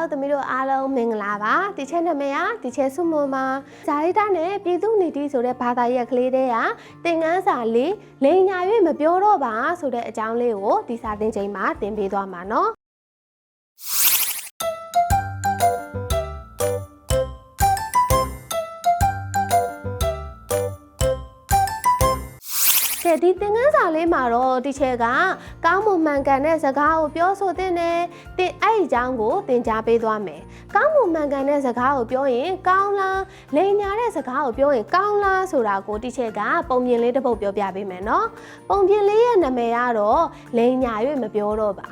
သားတို့သမီးတို့အားလုံးမင်္ဂလာပါဒီချက်နာမည်ကဒီချက်စုမွန်ပါဇာရိတာနဲ့ပြည်သူနေတီဆိုတဲ့ဘာသာရပ်ကလေးတွေကသင်ခန်းစာလေးလိန်ညာ၍မပြောတော့ပါဆိုတဲ့အကြောင်းလေးကိုဒီစာသင်ချိန်မှာသင်ပေးသွားမှာနော် ကဲဒီသင်ခန်းစာလေးမှာတော့တီချယ်ကကောင်းမွန်မှန်ကန်တဲ့စကားကိုပြောဆိုသင့်တယ်။တင်အဲ့ဒီအကြောင်းကိုသင်ကြားပေးသွားမယ်။ကောင်းမွန်မှန်ကန်တဲ့စကားကိုပြောရင်ကောင်းလား၊လိန်ညာတဲ့စကားကိုပြောရင်ကောင်းလားဆိုတာကိုတီချယ်ကပုံပြင်လေးတစ်ပုဒ်ပြောပြပေးမယ်နော်။ပုံပြင်လေးရဲ့နာမည်ကတော့လိန်ညာ၍မပြောတော့ပါ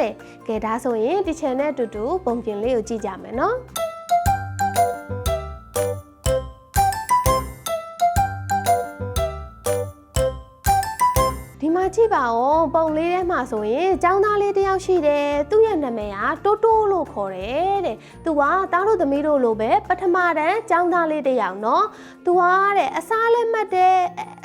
တဲ့။ကဲဒါဆိုရင်တီချယ်နဲ့အတူတူပုံပြင်လေးကိုကြည့်ကြမယ်နော်။ ကြည့်ပါဦးပုံလေးထဲမှာဆိုရင်ចောင်းသားလေးတယောက်ရှိတယ်သူ့ရဲ့နာမည်ကတိုးတိုးလို့ခေါ်တယ်တဲ့သူကတားတို့သမီးတို့လိုပဲပထမတန်းចောင်းသားလေးတယောက်နော်သူကတဲ့အစားလည်းမှတ်တယ်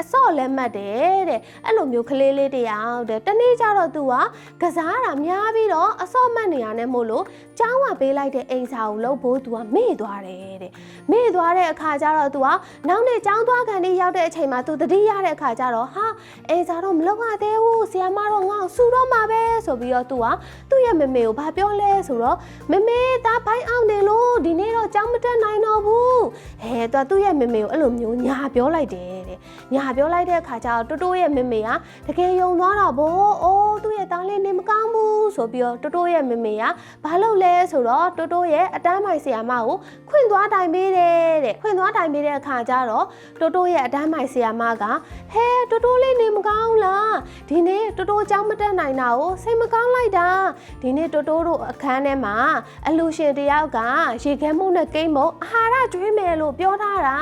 အစော့လည်းမှတ်တယ်တဲ့အဲ့လိုမျိုးကလေးလေးတယောက်တဲ့တနေ့ကျတော့သူကကစားတာများပြီးတော့အစော့မှတ်နေရနဲ့မို့လို့ចောင်းကပေးလိုက်တဲ့အိမ်စာကိုလှုပ်ဖို့သူကမေ့သွားတယ်တဲ့မေ့သွားတဲ့အခါကျတော့သူကနောက်နေ့ចောင်းသွားခံလေးရောက်တဲ့အချိန်မှာသူတတိရတဲ့အခါကျတော့ဟာ အိမ်စာတော့မလောက်ရသေးဘူးဆီယမတော့ငါ့ကိုစူတော့မှာပဲဆိုပြီးတော့သူကသူ့ရဲ့မမေကိုဘာပြောလဲဆိုတော့မမေသားဖိုင်းအောင်နေလို့ဒီနေ့တော့ចောင်းမတက်နိုင်တော့ဘူးဟဲသူကသူ့ရဲ့မမေကိုအဲ့လိုမျိုးညာပြောလိုက်တယ်တဲ့ ညာပြောလိုက်တဲ့အခါကျတော့တိုတိုရဲ့မမေကတကယ်ယုံသွားတော့ဘိုးအိုးသူ့ရဲ့သားလေးနေမကောင်းဘူးဆိုပြီးတော့တိုတိုရဲ့မမေကဘာလုပ်လဲဆိုတော့တိုတိုရဲ့အတန်းမိုင်ဆီယာမကိုခွင့်သွားတိုင်ပေးတယ်တဲ့ခွင့်သွားတိုင်ပေးတဲ့အခါကျတော့တိုတိုရဲ့အတန်းမိုင်ဆီယာမကဟဲတိုတိုလေးနေမကောင်းလားဒီနေ့တိုတိုကြောင်းမတက်နိုင်တာကိုစိတ်မကောင်းလိုက်တာဒီနေ့တိုတိုတို့အခန်းထဲမှာအလူရှင်တယောက်ကရေခဲမှုနဲ့ကိမ့်မုံအာဟာရကျွေးမယ်လို့ပြောထားတာ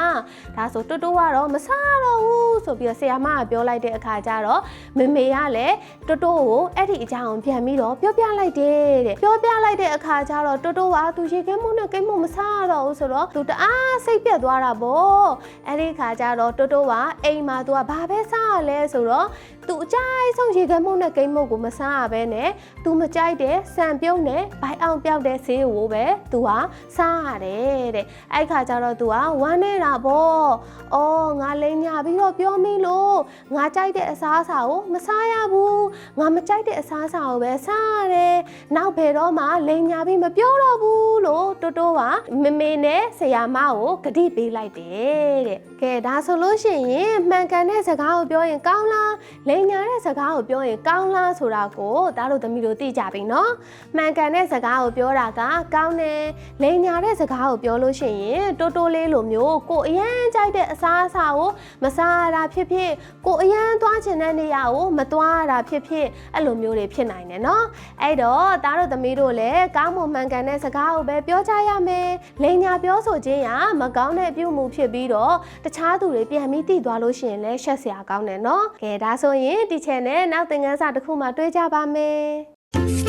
ဒါဆိုတိုတိုကတော့မစားတော့ဘူးဆိုပြီးတော့ဆရာမကပြောလိုက်တဲ့အခါကျတော့မမေကလည်းတိုးတိုးကိုအဲ့ဒီအကြောင်းပြန်ပြီးတော့ပြောပြလိုက်တယ်တဲ့ပြောပြလိုက်တဲ့အခါကျတော့တိုးတိုးကသူရေခဲမှုနဲ့ကိမ့်မုံမစားတော့ဘူးဆိုတော့သူတအားစိတ်ပြတ်သွားတာပေါ့အဲ့ဒီခါကျတော့တိုးတိုးကအိမ်မှာသူကဘာပဲစားရလဲဆိုတော့ သူအကြိုက်ဆုံးရေခဲမှုနဲ့ကိမ့်မုံကိုမစားရဘဲနဲ့သူမကြိုက်တဲ့ဆန်ပြုံးနဲ့ဘိုင်အောင်ပြောက်တဲ့ဆေးကိုပဲသူကစားရတယ်တဲ့အဲ့ခါကျတော့သူကဝမ်းနေတာပေါ့အော်ငါလိန်ညာပြီးတော့ပြောမိလို့ငါကြိုက်တဲ့အစားအစာကိုမစားရဘူးငါမကြိုက်တဲ့အစားအစာကိုပဲစားရတယ်နောက်ဘယ်တော့မှလိန်ညာပြီးမပြောတော့ဘူးလို့တိုးတိုးကမမေနဲ့ဆရာမကိုဂတိပေးလိုက်တယ်တဲ့ကဲဒါဆိုလို့ရှိရင်မှန်ကန်တဲ့စကားကိုပြောရင်ကောင်းလားလိန်ညာတဲ့စကားကိုပြောရင်ကောင်းလားဆိုတာကိုဒါတို့သမီးတို့သိကြပြီနော်မှန်ကန်တဲ့စကားကိုပြောတာကကောင်းတယ်လိန်ညာတဲ့စကားကိုပြောလို့ရှိရင်တိုးတိုးလေးလိုမျိုးကိုအရန်ကြိုက်တဲ့အစားအစာကိုမစားရတာဖြစ်ဖြစ်ကိုအရန်သွားချင်တဲ့နေရာကိုမသွားရတာဖြစ်ဖြစ်အဲ့လိုမျိုးတွေဖြစ်နိုင်တယ်နော်အဲ့တော့ဒါတို့သမီးတို့လည်းကောင်းမွန်မှန်ကန်တဲ့စကားကိုပဲပြောကြရမယ်လိန်ညာပြောဆိုခြင်းကမကောင်းတဲ့ပြုမှုဖြစ်ပြီးတော့တခြားသူတွေပြန်ပြီးတည်သွားလို့ရှိရင်လည်းရှက်စရာကောင်းတယ်နော်ကဲဒါဆိုရင်ဒီ channel နောက်သင်ခန်းစာတစ်ခုမှတွေ့ကြပါမယ်